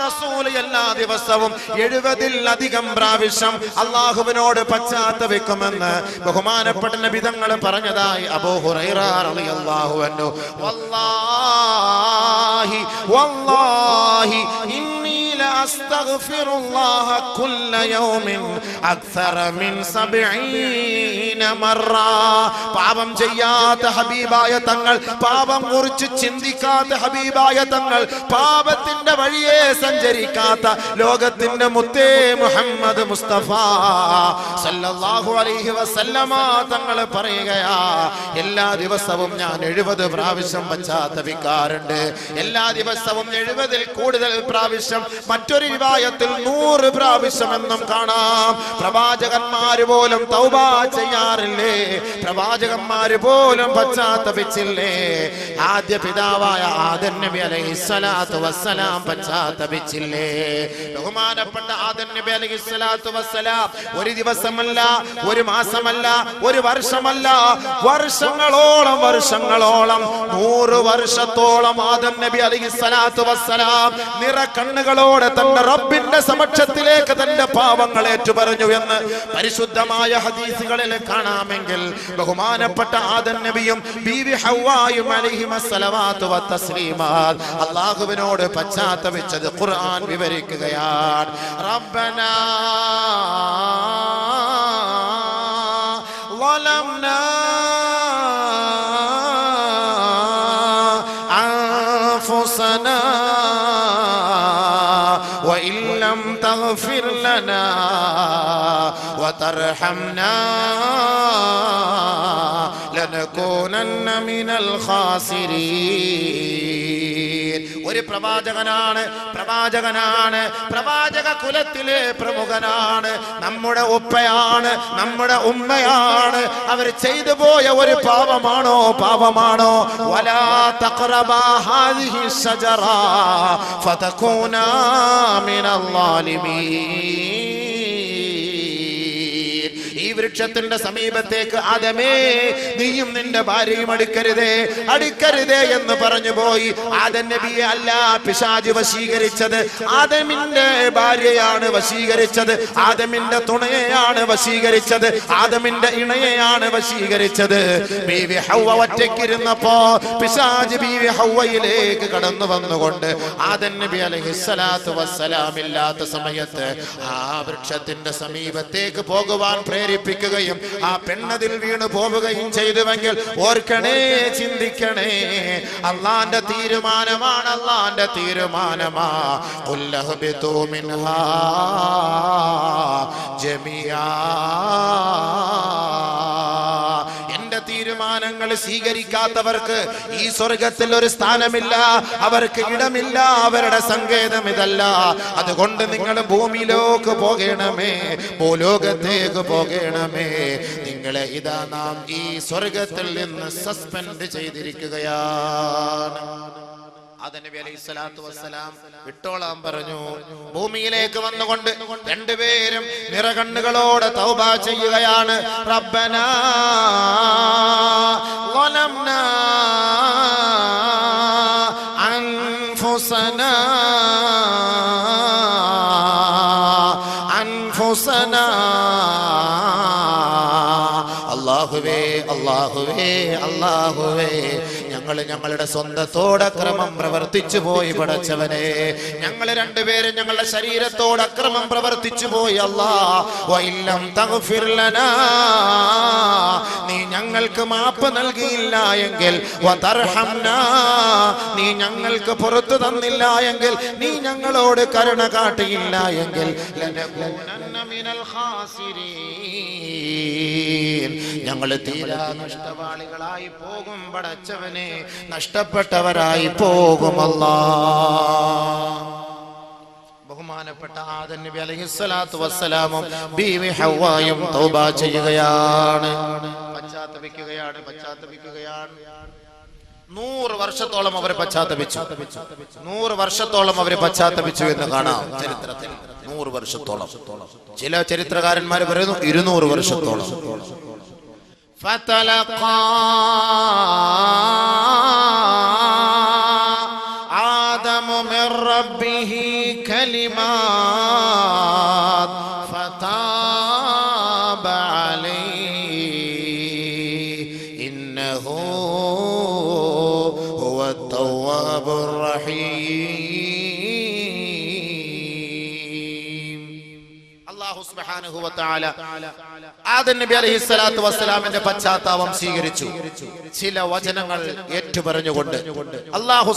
റസൂൽ എല്ലാ ദിവസവും എഴുപതിലധികം പ്രാവശ്യം അള്ളാഹുവിനോട് പശ്ചാത്തപിക്കുമെന്ന് ബഹുമാനപ്പെട്ട നബിതങ്ങൾ പറഞ്ഞതായി അബൂ ഹുറൈറ റളിയല്ലാഹു അൻഹു. വല്ലാഹി വല്ലാഹി ഇന്നി لأستغفر الله كل يوم أكثر من سبعين مرة പാപം ചെയ്യാത്ത ഹബീബായ തങ്ങൾ പാപം കുറിച്ച് ചിന്തിക്കാത്ത ഹബീബായ തങ്ങൾ പാപത്തിന്റെ വഴിയെ സഞ്ചരിക്കാത്ത ലോകത്തിന്റെ മുത്തേ മുഹമ്മദ് മുസ്തഫ സല്ലല്ലാഹു അലൈഹി വസല്ലമ തങ്ങൾ പറയുകയാ എല്ലാ ദിവസവും ഞാൻ എഴുപത് പ്രാവശ്യം പശ്ചാത്തപിക്കാറുണ്ട് എല്ലാ ദിവസവും എഴുപതിൽ കൂടുതൽ പ്രാവശ്യം മറ്റൊരു വിവായത്തിൽ നൂറ് പ്രാവശ്യമെന്നും കാണാം. പ്രവാചകന്മാര് പോലും തൗബ ചെയ്യാറില്ലേ? പ്രവാചകന്മാര് പോലും പശ്ചാത്തപിച്ചില്ലേ? ആദ്യ പിതാവായ ആദൻ നബി അലൈഹി സ്വലാത്തു വസ്സലാം പശ്ചാത്തപിച്ചില്ലേ? ബഹുമാനപ്പെട്ട ആദൻ നബി അലൈഹി സ്വലാത്തു വസ്സലാം ഒരു ദിവസമല്ല ഒരു മാസമല്ല ഒരു വർഷമല്ല വർഷങ്ങളോളം വർഷങ്ങളോളം നൂറ് വർഷത്തോളം ആദം നബി അലൈഹി സ്വലാത്തു വസ്സലാം നിറ കണ്ണുകളോടെ തന്റെ റബ്ബിന്റെ സമക്ഷത്തിലേക്ക് തന്റെ പാവങ്ങൾ ഏറ്റുപറഞ്ഞു എന്ന് പരിശുദ്ധമായ ഹദീസുകളിൽ കാണാമെങ്കിൽ ബഹുമാനപ്പെട്ട ആദൻ നബിയും ബീവി ഹവ്വായും അലൈഹിമസ്സലവാത്തു വത്തസ്ലീമാത് അള്ളാഹുവിനോട് പശ്ചാത്തപിച്ചത് ഖുർആൻ വിവരിക്കുകയാണ് റബ്ബനാ ظلمنا أنفسنا لنا وترحمنا لنكونن من الخاسرين. ഒരു പ്രവാചകനാണ് പ്രവാചകനാണ് പ്രവാചക കുലത്തിലെ പ്രമുഖനാണ്. നമ്മുടെ ഉപ്പയാണ് നമ്മുടെ ഉമ്മയാണ്. അവർ ചെയ്തു പോയ ഒരു പാപമാണോ? പാപമാണോ? വലാ തഖറബാ ഹാദിഹി ഫതകൂന വൃക്ഷത്തിന്റെ സമീപത്തേക്ക് ആദമേ നീയും നിന്റെ ഭാര്യയും അടുക്കരുതേ അടുക്കരുതേ എന്ന് പറഞ്ഞു പോയി. ആദൻ നബിയെ അല്ല പിശാജ് വശീകരിച്ചത്. ആദമിന്റെ ഭാര്യയാണ് വശീകരിച്ചത്. ആദമിന്റെ തുണയെയാണ് വശീകരിച്ചത്. ആദമിന്റെ ഇണയെയാണ് വശീകരിച്ചത്. ബീവി ഹൗവ ഒറ്റയ്ക്കിരുന്നപ്പോ പിശാജ് ബീവി ഹൗവയിലേക്ക് കടന്നു വന്നുകൊണ്ട് ആദൻ നബി അലഹിസ്സലാത്തു വസ്സലാമില്ലാത്ത സമയത്ത് ആ വൃക്ഷത്തിന്റെ സമീപത്തേക്ക് പോകുവാൻ പ്രേരിപ്പിക്കുകയും ആ പെണ്ണതിൽ വീണ് പോവുകയും ചെയ്തുവെങ്കിൽ ഓർക്കണേ ചിന്തിക്കണേ. അള്ളാന്റെ തീരുമാനമാണ് അള്ളാന്റെ തീരുമാനമാ. ഉല്ലഹബിതു മിൻഹാ. തീരുമാനങ്ങൾ സ്വീകരിക്കാത്തവർക്ക് ഈ സ്വർഗത്തിൽ ഒരു സ്ഥാനമില്ല അവർക്ക് ഇടമില്ല അവരുടെ സങ്കേതം ഇതല്ല. അതുകൊണ്ട് നിങ്ങൾ ഭൂമിയിലേക്ക് പോകണമേ ഭൂലോകത്തേക്ക് പോകണമേ. നിങ്ങളെ ഇതാ നാം ഈ സ്വർഗത്തിൽ നിന്ന് സസ്പെൻഡ് ചെയ്തിരിക്കുകയാണ്. ആദനബി അലൈഹി സ്വലാത്തു വസ്സലാം വിട്ടോളാൻ പറഞ്ഞു. ഭൂമിയിലേക്ക് വന്നുകൊണ്ട് രണ്ടുപേരും നിറകണ്ണുകളോടെ തൗബ ചെയ്യുകയാണ്. റബ്ബന അൻഫുസനാ അൻഫുസനാ അല്ലാഹുവേ അല്ലാഹുവേ അല്ലാഹുവേ. ഞങ്ങൾ ഞങ്ങളുടെ സ്വന്തത്തോട് അക്രമം പ്രവർത്തിച്ചു പോയി പടച്ചവനെ. ഞങ്ങൾ രണ്ടുപേരും ഞങ്ങളുടെ ശരീരത്തോട് അക്രമം പ്രവർത്തിച്ചു പോയി അല്ലം. നീ ഞങ്ങൾക്ക് മാപ്പ് നൽകിയില്ല എങ്കിൽ നീ ഞങ്ങൾക്ക് പുറത്തു തന്നില്ല എങ്കിൽ നീ ഞങ്ങളോട് കരുണ കാട്ടിയില്ല എങ്കിൽ ഞങ്ങൾ തീരാ നഷ്ടവാളികളായി പോകും പടച്ചവനെ. നഷ്ടപ്പെട്ടവരായി പോകുമല്ല ബഹുമാനപ്പെട്ട ആദൻ നബി അലൈഹിസ്സലാത്തു വസ്സലാമും ബീവി ഹവായും തൗബ ചെയ്യുകയാണ്. പശ്ചാത്തപിക്കുകയാണ് പശ്ചാത്തപിക്കുകയാണ്. നൂറ് വർഷത്തോളം അവർ പശ്ചാത്തപിച്ചു. നൂറ് വർഷത്തോളം അവർ പശ്ചാത്തപിച്ചു എന്ന് കാണാം ചരിത്രത്തിൽ. നൂറ് വർഷത്തോളം ചില ചരിത്രകാരന്മാർ പറയുന്നു ഇരുന്നൂറ് വർഷത്തോളം فتلقى آدم من ربه الكلمات فتاب സുബ്ഹാനഹു തആല ആദം നബി പശ്ചാത്താപം സ്വീകരിച്ചു. ചില വചനങ്ങൾ ഏറ്റുപറഞ്ഞുകൊണ്ട് അള്ളാഹു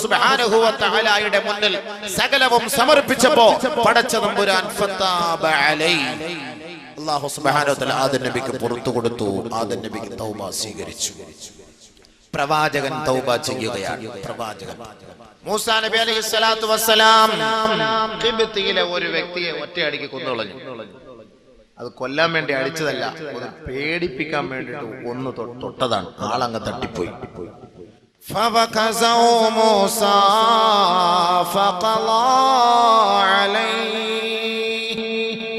മുന്നിൽ സകലവും സമർപ്പിച്ചപ്പോ പടച്ച തൗബ സ്വീകരിച്ചു. പ്രവാചകൻ തൗബ ചെയ്യുകയാണ്. പ്രവാചകൻ. നബി അലൈഹി ഒരു വ്യക്തിയെ ഒറ്റയടിക്ക് കൊന്നുകളഞ്ഞു അത് കൊല്ലാൻ വേണ്ടി അടിച്ചതല്ല അത് പേടിപ്പിക്കാൻ വേണ്ടിട്ട് ഒന്ന് തൊട്ടതാണ്. ആളങ്ങ് തട്ടിപ്പോയി.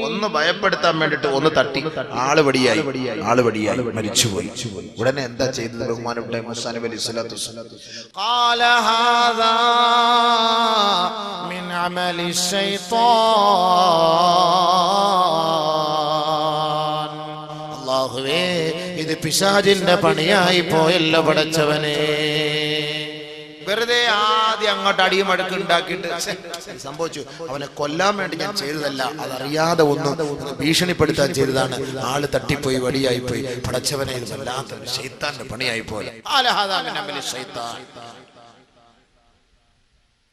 ഒന്ന് ഭയപ്പെടുത്താൻ വേണ്ടിട്ട് ഒന്ന് തട്ടി. ആൾ വടിയായി. ആൾ വടിയായി. മരിച്ചുപോയി. ഉടനെ എന്താ ചെയ്തത് ബഹുമാനപ്പെട്ട മുസാൻ അലി പിശാചിന്റെ പണിയായി പോയല്ലോ പടച്ചവനെ. വെറുതെ ആദ്യം അങ്ങോട്ട് അടിയും അടുക്ക് ഉണ്ടാക്കിയിട്ട് സംഭവിച്ചു. അവനെ കൊല്ലാൻ വേണ്ടി ഞാൻ ചെയ്തതല്ല അതറിയാതെ ഒന്ന് ഭീഷണിപ്പെടുത്താൻ ചെയ്തതാണ്. ആൾ തട്ടിപ്പോയി വടിയായി പോയി പടച്ചവനെ ഇത് ശൈത്താന്റെ പണിയായി പോലെ.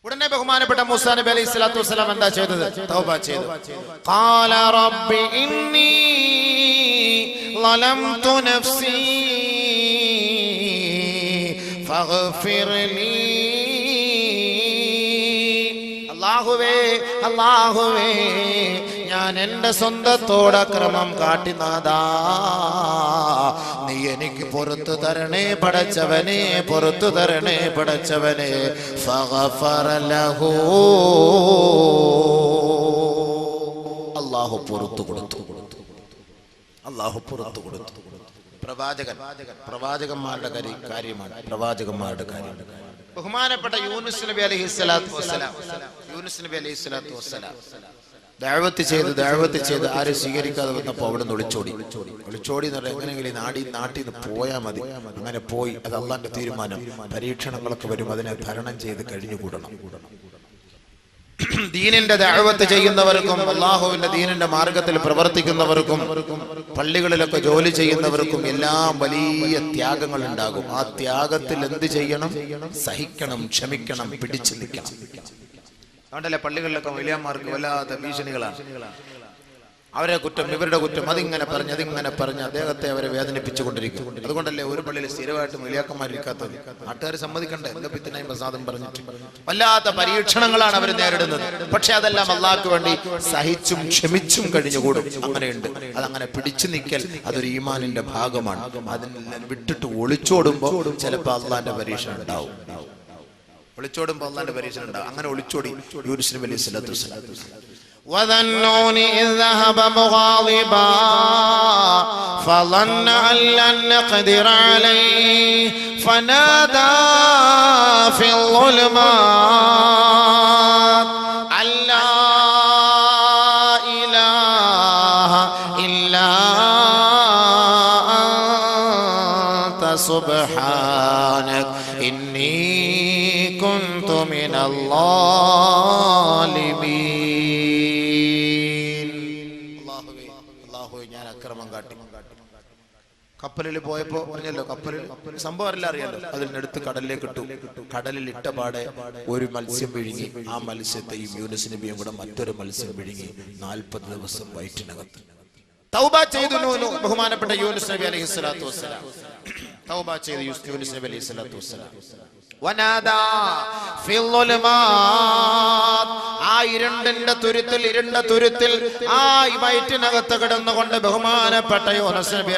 ഉടനെ ബഹുമാനപ്പെട്ട മൂസാ നബി അലൈഹി സ്വലാത്തു വസ്സലാം എന്താ ചെയ്തത്? തൗബ ചെയ്തു. ظلمت نفسي فاغفر لي അല്ലാഹുവേ അല്ലാഹുവേ ഞാൻ എൻ്റെ സ്വന്തത്തോട് അക്രമം കാട്ടിനാദാ നീ എനിക്ക് പുറത്തു തരണേ പടച്ചവനെ പുറത്തു തരണേ പടച്ചവനെ ഫഗഫറ ലഹു അല്ലാഹു പുറത്തു കൊടുത്തു അള്ളാഹു പുറത്തു കൊടുത്തു. പ്രവാചകൻ പ്രവാചകന്മാരുടെ കരി- കാര്യമാണ്. പ്രവാചകന്മാരുടെ കാര്യം. ബഹുമാനപ്പെട്ട യൂനുസ് നബി അലൈഹി സ്വലാത്തു വസ്സലാം യൂനുസ് നബി അലൈഹി സ്വലാത്തു വസ്സലാം. ദാഴ്വത്ത് ചെയ്ത് ദാഴ്വത്ത് ചെയ്ത് ആരും സ്വീകരിക്കാതെ വന്നപ്പോൾ അവിടെ നിന്ന് ഒളിച്ചോടി. ഒളിച്ചോടി എന്ന് പറഞ്ഞാൽ എങ്ങനെയെങ്കിലും നാടി നാട്ടിൽ നിന്ന് പോയാൽ മതി. അങ്ങനെ പോയി അത് അള്ളാന്റെ തീരുമാനം. പരീക്ഷണങ്ങളൊക്കെ വരും അതിനെ തരണം ചെയ്ത് കഴിഞ്ഞുകൂടണം. ദീനിന്റെ ദഅവത്ത് ചെയ്യുന്നവർക്കും അള്ളാഹുവിന്റെ ദീനിന്റെ മാർഗത്തിൽ പ്രവർത്തിക്കുന്നവർക്കും പള്ളികളിലൊക്കെ ജോലി ചെയ്യുന്നവർക്കും എല്ലാം വലിയ ത്യാഗങ്ങൾ ഉണ്ടാകും ആ ത്യാഗത്തിൽ എന്ത് ചെയ്യണം? സഹിക്കണം ക്ഷമിക്കണം പിടിച്ചു നിൽക്കണം അതുകൊണ്ടല്ലേ പള്ളികളിലൊക്കെ വലിയമാർക്ക് വല്ലാത്ത ഭീഷണികളാണ്. അവരെ കുറ്റം ഇവരുടെ കുറ്റം അതിങ്ങനെ പറഞ്ഞ് അതിങ്ങനെ പറഞ്ഞ് അദ്ദേഹത്തെ അവരെ വേദനിപ്പിച്ചുകൊണ്ടിരിക്കും. അതുകൊണ്ടല്ലേ ഒരു പള്ളിയിൽ സ്ഥിരമായിട്ട് വലിയാക്കന്മാരിക്കാത്തത് നാട്ടുകാർ സമ്മതിക്കണ്ടേ? എന്താ പിത്തനായും പ്രസാദം പറഞ്ഞിട്ട്. വല്ലാത്ത പരീക്ഷണങ്ങളാണ് അവർ നേരിടുന്നത്. പക്ഷെ അതെല്ലാം അള്ളാഹ്ക്ക് വേണ്ടി സഹിച്ചും ക്ഷമിച്ചും കഴിഞ്ഞുകൂടും. അങ്ങനെയുണ്ട്. അതങ്ങനെ പിടിച്ചു നിൽക്കൽ അതൊരു ഈമാനിന്റെ ഭാഗമാണ്. അതിനെല്ലാം വിട്ടിട്ട് ഒളിച്ചോടുമ്പോൾ ചിലപ്പോൾ അള്ളാന്റെ പരീക്ഷ ഉണ്ടാവും. ഒളിച്ചോടുമ്പോ അള്ളാന്റെ പരീക്ഷ ഉണ്ടാവും. അങ്ങനെ ഒളിച്ചോടി യൂരിസിന് വലിയ സ്ഥലത്തു وذا النون إذ ذهب مغاضبا فظن أن لن نقدر عليه فنادى في الظلمات أن لا إله إلا أنت سبحانك إني كنت من الظالمين കപ്പലിൽ പോയപ്പോ പറഞ്ഞല്ലോ കപ്പലിൽ സംഭവം അല്ല അറിയാലോ. അതിൽ നിന്നെടുത്ത് കടലിലേക്ക് ഇട്ടു. കടലിൽ ഇട്ട പാടെ ഒരു മത്സ്യം വിഴുങ്ങി. ആ മത്സ്യത്തെ ഈ യൂനസ് നബിയും കൂടെ മറ്റൊരു മത്സ്യം വിഴുങ്ങി. നാൽപ്പത് ദിവസം വയറ്റിനകത്ത്. തൗബ ചെയ്തു ബഹുമാനപ്പെട്ട യൂനുസ് നബി അലൈഹി സ്വലാത്തു വസ്സലാം. തൗബ ചെയ്തു യൂസ് നബി അലൈഹി സ്വലാത്തു വസ്സലാം. വനാദാ ഫിൽ ഇരുണ്ടിന്റെ തുരുത്തിൽ ഇരുണ്ട തുരുത്തിൽ ആ വയറ്റിനകത്ത് കിടന്നുകൊണ്ട് ബഹുമാനപ്പെട്ട യൂനുസ് നബി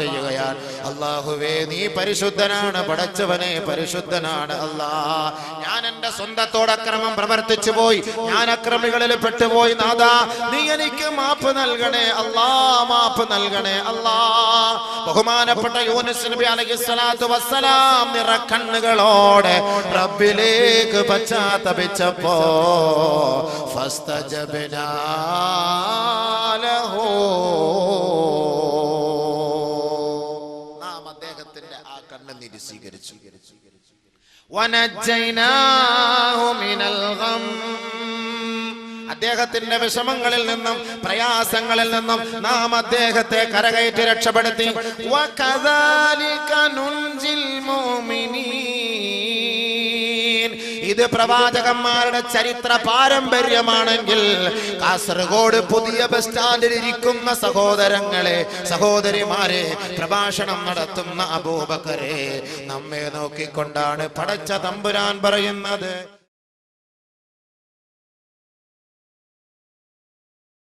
ചെയ്യുകയാണ്. അല്ലാഹുവേ നീ പരിശുദ്ധനാണ് പടച്ചവനെ പരിശുദ്ധനാണ് അല്ലാ. ഞാൻ എന്റെ സ്വന്തത്തോട് അക്രമം പ്രവർത്തിച്ചു പോയി. ഞാൻ അക്രമികളിൽ പെട്ടുപോയി നാദാ നീ എനിക്ക് മാപ്പ് നൽകണേ അല്ലാ മാപ്പ് നൽകണേ അല്ലാ. ബഹുമാനപ്പെട്ട യൂനുസ് നബി അലൈഹി സ്വലാത്തു വസ്സലാം നിറക്കണ്ണുകളോടെ റബ്ബിലേക്ക് പശ്ചാത്തപിച്ചപ്പോ ഫസ്തജബ്നാ ലഹു. നാം അദ്ദേഹത്തിന്റെ ആ മിനൽ ഗം. അദ്ദേഹത്തിന്റെ വിഷമങ്ങളിൽ നിന്നും പ്രയാസങ്ങളിൽ നിന്നും നാം അദ്ദേഹത്തെ കരകയറ്റി രക്ഷപ്പെടുത്തി. ഇത് പ്രവാചകന്മാരുടെ ചരിത്ര പാരമ്പര്യമാണെങ്കിൽ കാസർഗോഡ് പുതിയ ബസ് സ്റ്റാൻഡിൽ ഇരിക്കുന്ന സഹോദരങ്ങളെ സഹോദരിമാരെ പ്രഭാഷണം നടത്തുന്ന അബൂബക്കരെ നമ്മെ നോക്കിക്കൊണ്ടാണ് പടച്ച തമ്പുരാൻ പറയുന്നത്.